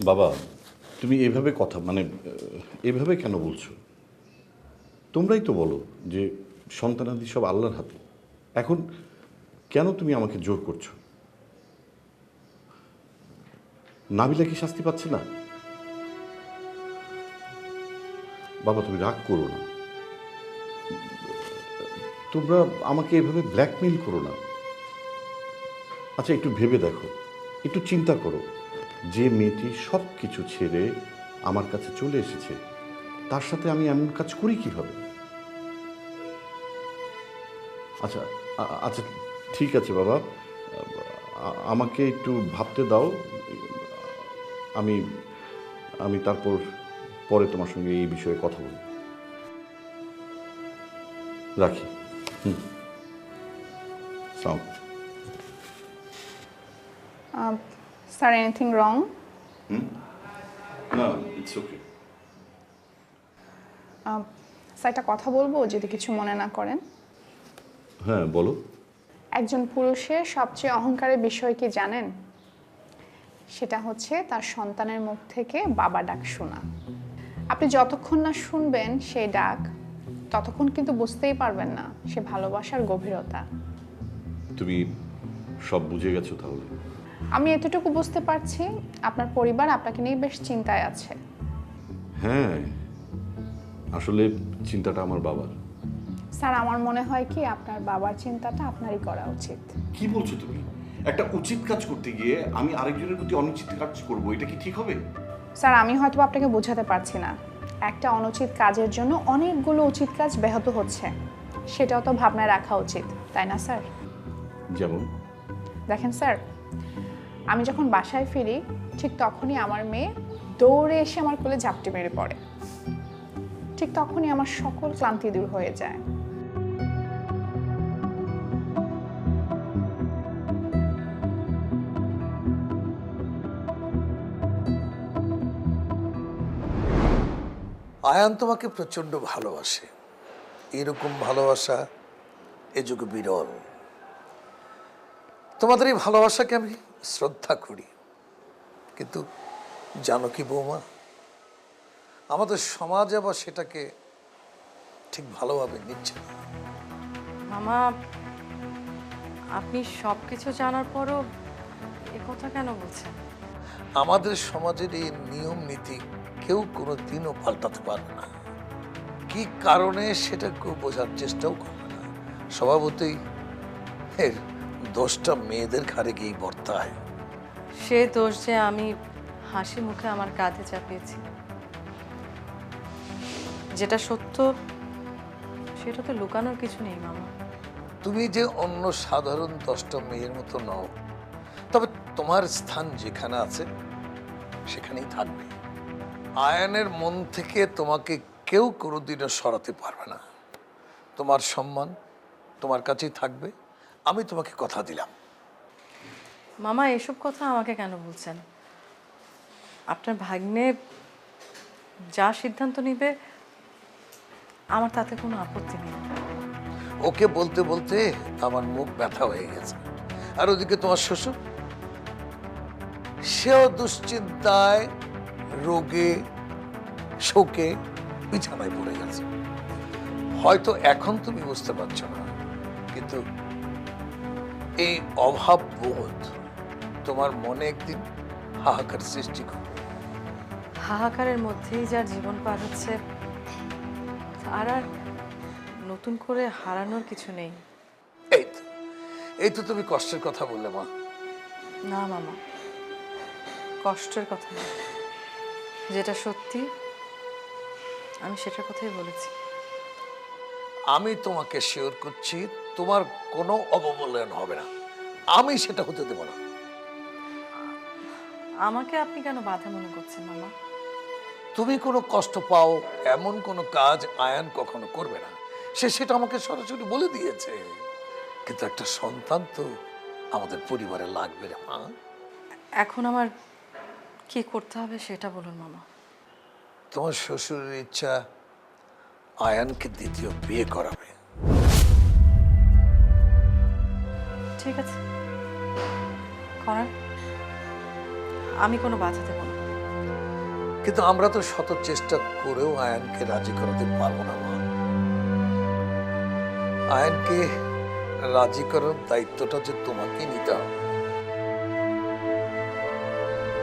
বাবা, তুমি এভাবে কথা মানে এভাবে কেন বলছো? তোমরাই তো বলো যে সন্তানাদি সব আল্লাহর হাতে। এখন কেন তুমি আমাকে জোর করছ? নাবিলা কি শাস্তি পাচ্ছে না? বাবা, তুমি রাগ করো না। তোমরা আমাকে এভাবে ব্ল্যাকমেইল করো না। আচ্ছা একটু ভেবে দেখো, একটু চিন্তা করো। যে মেয়েটি সব কিছু ছেড়ে আমার কাছে চলে এসেছে, তার সাথে আমি এমন কাজ করি কীভাবে? আচ্ছা আচ্ছা ঠিক আছে বাবা। আমাকে একটু ভাবতে দাও। আমি আমি তারপর পরে তোমার সঙ্গে এই বিষয়ে কথা বলি রাখি। হুম। Sir, anything wrong? না ইটস ওকে স্যার একটা কথা বলব যদি কিছু মনে না করেন? হ্যাঁ বলো। একজন পুরুষের সবচেয়ে অহংকারের বিষয় কি জানেন? সেটা হচ্ছে তার সন্তানের মুখ থেকে বাবা ডাক শোনা। আপনি যতক্ষণ না শুনবেন সেই ডাক ততক্ষণ কিন্তু বুঝতেই পারবেন না সে ভালোবাসার গভীরতা। তুমি সব বুঝে গেছো তাহলে। আমি এতটুকু বুঝতে পারছি আপনার পরিবার আপনাকে নিয়ে বেশ চিন্তায় আছে। হ্যাঁ আসলে চিন্তাটা আমার বাবার। স্যার আমার মনে হয় কি আপনার বাবার চিন্তাটা আপনারই করা উচিত। কি বলছো তুমি? একটা উচিত কাজ করতে গিয়ে আমি আরেকজনের প্রতি অনুচিত কাজ করব এটা কি ঠিক হবে? স্যার আমি হয়তো আপনাকে বোঝাতে পারছি না। একটা অনুচিত কাজের জন্য অনেকগুলো উচিত কাজ ব্যাহত হচ্ছে। সেটাও তো ভাবনায় রাখা উচিত তাই না স্যার? যেমন? দেখেন স্যার আমি যখন বাসায় ফিরি, ঠিক তখনই আমার মেয়ে দৌড়ে এসে আমার কোলে ঝাপটি মেরে পড়ে। ঠিক তখনই আমার সকল ক্লান্তি দূর হয়ে যায়। আয়ান তোমাকে প্রচণ্ড ভালোবাসে। এরকম ভালোবাসা এ যুগে বিরল। তোমাদের এই ভালোবাসাকে আমি শ্রদ্ধা করি। কিন্তু জানো কি বৌমা? আমাদের সমাজ আবার সেটাকে ঠিক ভালোভাবে নিচ্ছে না। মামা আপনি সব কিছু জানার পরও এ কথা কেন বলছেন? আমাদের সমাজের এই নিয়ম নীতি কেউ কোনো দিনও পাল্টাতে পারে না। কি কারণে সেটা কেউ বোঝার চেষ্টাও করবে না। স্বভাবতই এর দোষটা মেয়েদের ঘাড়ে গিয়েই বর্তায় সে দোষ যে আমি হাসি মুখে আমার কাঁধে চাপিয়েছি। যেটা সত্য সেটা তো লুকানোর কিছু নেই মামা। তুমি যে অন্য সাধারণ দশটা মেয়ের মতো নও তবে তোমার স্থান যেখানে আছে সেখানেই থাকবে। আয়নের মন থেকে তোমাকে কেউ কোনোদিনও সরাতে পারবে না। তোমার সম্মান তোমার কাছেই থাকবে। আমি তোমাকে কথা দিলাম। মামা এসব কথা আমাকে কেন বলছেন? আপনার ভাগ্নে যা সিদ্ধান্ত নিবে আমার তাতে কোনো আপত্তি নেই। ওকে বলতে বলতে আমার মুখ ব্যথা হয়ে গেছে। আর ওদিকে তোমার শ্বশুর? সেও দুশ্চিন্তায় রোগে শোকে বিছানায় পড়ে গেছে। হয়তো এখন তুমি বুঝতে পারছ না কিন্তু এই অভাব বোধ তোমার মনে একদিন হাহাকার সৃষ্টি করবে। হাহাকারের মধ্যেই যার জীবন পার হচ্ছে আর আর নতুন করে হারানোর কিছু নেই। এই তো এই তো তুমি কষ্টের কথা বললে মা। না মামা কষ্টের কথা না। যেটা সত্যি আমি সেটার কথাই বলেছি। আমি তোমাকে শিওর করছি তোমার কোনো অবমূল্যায়ন হবে না। আমি সেটা হতে দেব না। আমাকে আপনি কেন বাধা মনে করছেন মামা? তুমি কোনো কষ্ট পাও এমন কোনো কাজ আয়ান কখনো করবে না। সে সেটা আমাকে সরাসরি বলে দিয়েছে। কিন্তু একটা সন্তান তো আমাদের পরিবারে লাগবে রে মা। এখন আমার কি করতে হবে সেটা বলুন মামা। তোমার শ্বশুরের ইচ্ছা আয়ানকে দ্বিতীয় বিয়ে করাবে। ঠিক আছে। করার? আমি কোনো বাঁচাতে দেব কিন্তু আমরা তো শত চেষ্টা করেও আয়ানকে রাজি করাতে পারব না, মা। আয়ানকে রাজি করার দায়িত্বটা যে তোমাকে নিতে হবে।